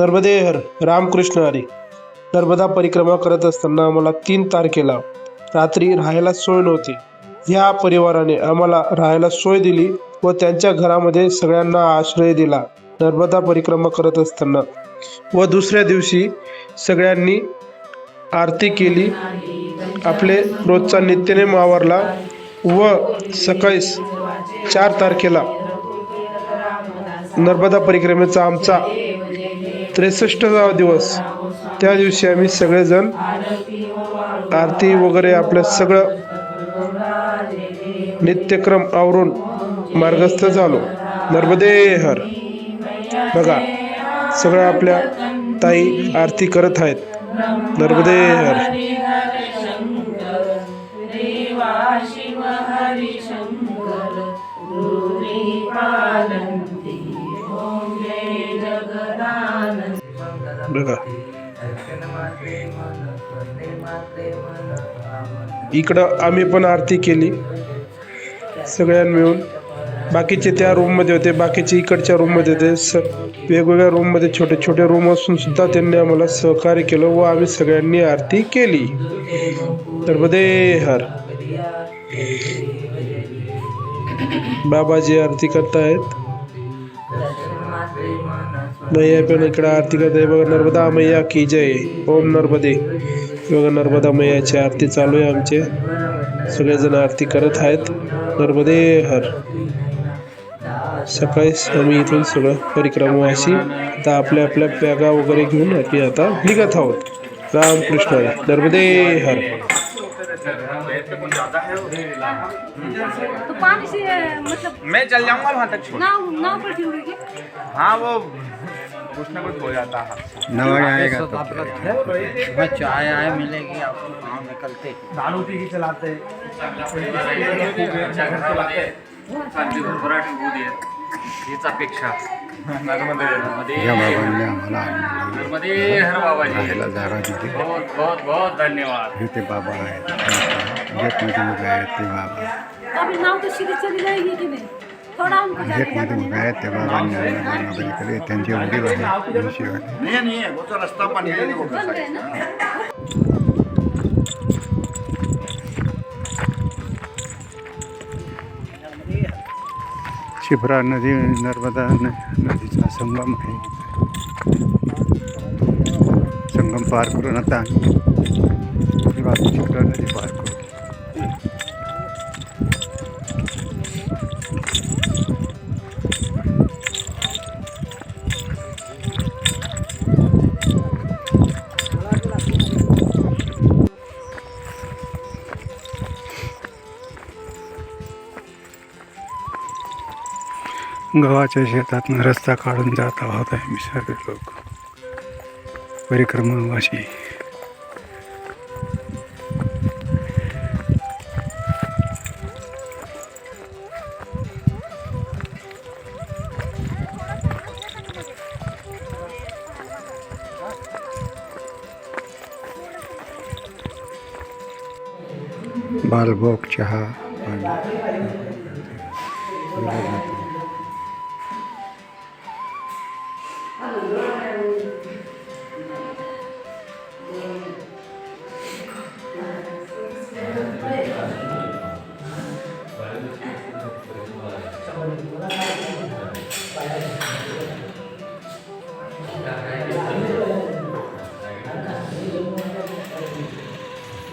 नर्मदे हर रामकृष्ण हरी नर्मदा परिक्रमा करत असताना आम्हाला तीन तारखेला रात्री राहायला सोय नव्हती. ह्या परिवाराने आम्हाला राहायला सोय दिली व त्यांच्या घरामध्ये सगळ्यांना आश्रय दिला. नर्मदा परिक्रमा करत असताना व दुसऱ्या दिवशी सगळ्यांनी आरती केली. आपले रोजचा नित्यनेम आवरला व सकाळी चार तारखेला नर्मदा परिक्रमेचा आमचा त्रेसष्टावा दिवस. त्या दिवशी आम्ही सगळेजण आरती वगैरे आपलं सगळं नित्यक्रम आवरून मार्गस्थ झालो. नर्मदे हर बघा सगळ्या आपल्या ताई आरती करत आहेत. नर्मदे हर बघा. इकडं आम्ही पण आरती केली. सगळ्यां मिळून. बाकीचे त्या रूममध्ये होते बाकीचे इकडच्या रूममध्ये होते. स वेगवेगळ्या रूममध्ये छोटे छोटे रूम असून सुद्धा त्यांनी आम्हाला सहकार्य केलं व आम्ही सगळ्यांनी आरती केली. नर्मदे हर. बाबाजी आरती करतायत. मैया पण इकडं आरती करताय बघा नर्मदा मैया की जय। ओम नर्मदे। बघा नर्मदा मैयाची आरती चालू आहे आमचे। सगळेजण आरती करत आहेत। नर्मदे हर। सकाळीच आम्ही इथून सगळं परिक्रमावासी आता आपल्या आपल्या बॅगा वगैरे घेऊन आम्ही आता निघत आहोत। रामकृष्ण। हरी. नर्मदे हर। तो पानी से मतलब मैं चल जाऊंगा वहां तक छोड़। क्यों हुई हाँ वो कुछ ना कुछ हो जाता है। तो वहाँ चाय आय मिलेगी आपको कहाँ निकलते दारू पी के चलाते अपेक्षा आम्हाला आणलं. नर्मदे हर बाबाजी बहुत बहुत बहुत धन्यवाद। हे ते बाबा आहेत. आहेत ते बाबा तो अभी नाव तो सीधी चली जाएगी कि नहीं? गेटमध्ये उभे आहेत ते बाबांनी केले त्यांचे वडील आहेत ऋषीवाले नहीं नहीं है वो तो रास्ता है ना? शिप्रा नदी नर्मदा न- नदीचा संगम आहे. संगम पार करून आता बाजू शिप्रा नदी पार करू. गव्हाच्या शेतातनं रस्ता काढून जात आहोत आम्ही सर्व लोक. परिक्रमावाशी बालभोग चहा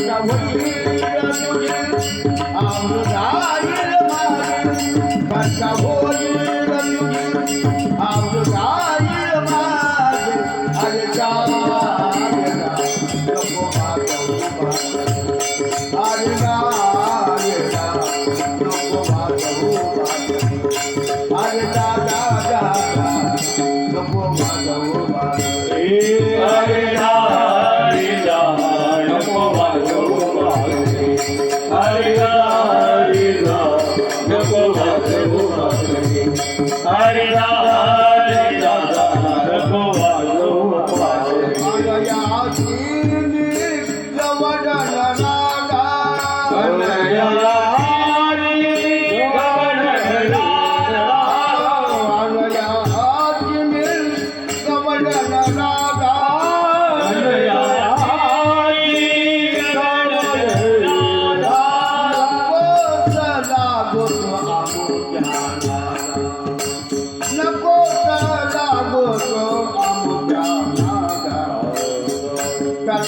हरे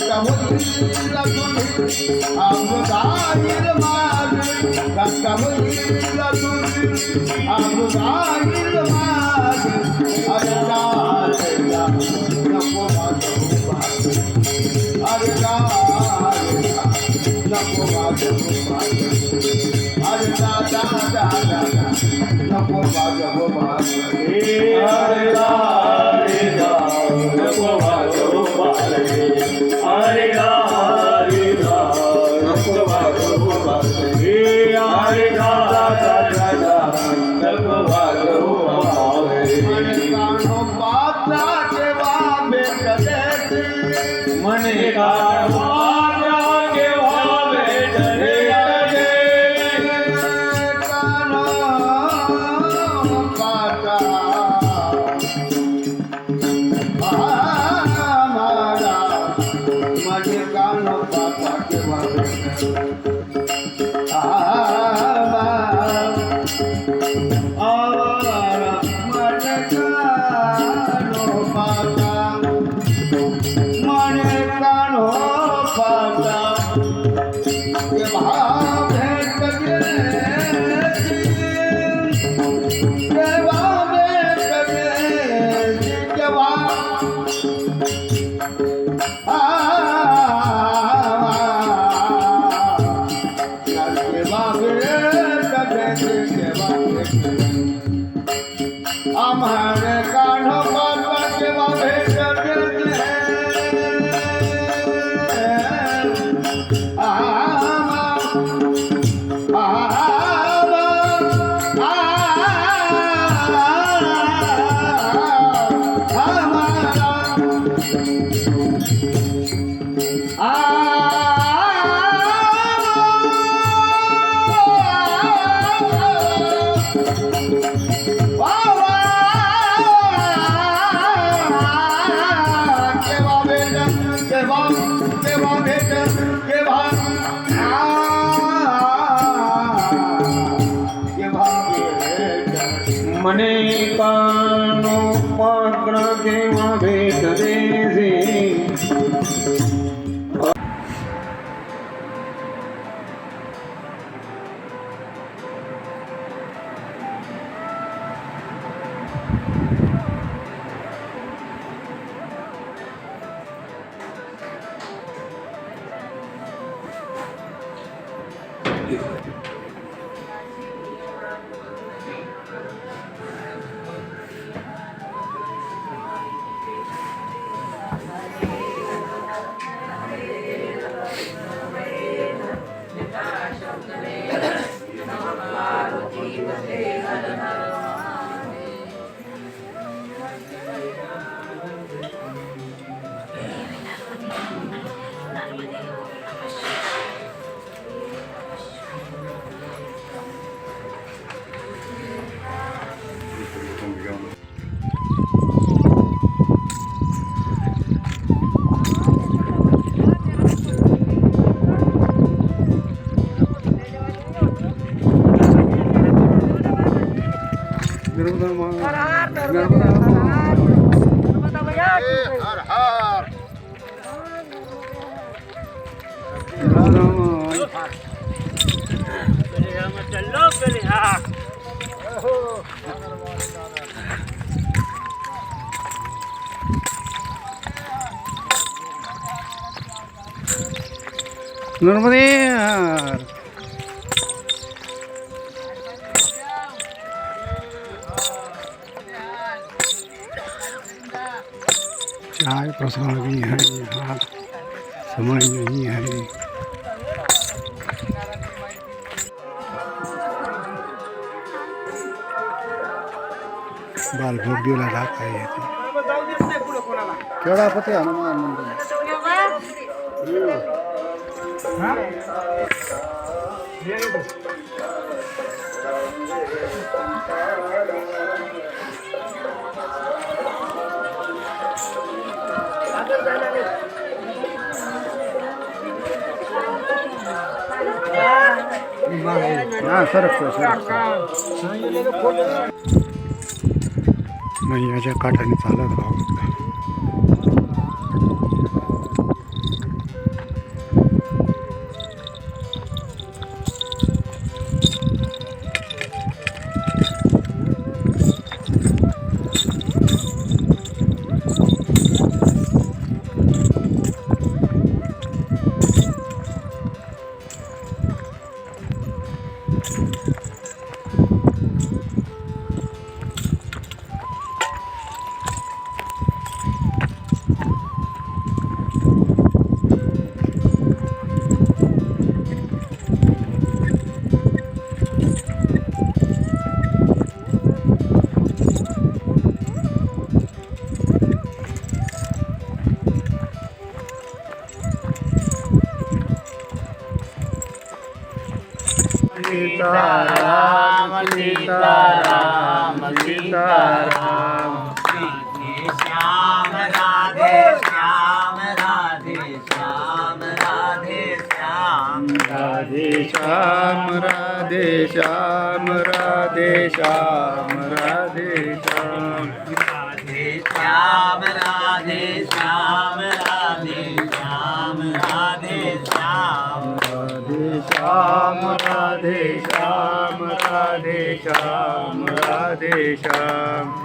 Hare Rama Hare Rama, Rama Rama, Hare Rama. নর্মদে আর चाय प्रसाद भी है यहाँ समय नहीं है बाल भोग भी लगा पाए थे क्यों पते हनुमान मंदिर मैयाच्या काठाने चालत आहोत Sitaram Sitaram Sitaram Shyam Radhe Shyam Radhe Shyam Radhe Shyam Radhe Shyam Radhe Shyam Radhe Shyam Radhe Shyam Radhe Shyam Radhe Shyam Sham Radhe Sham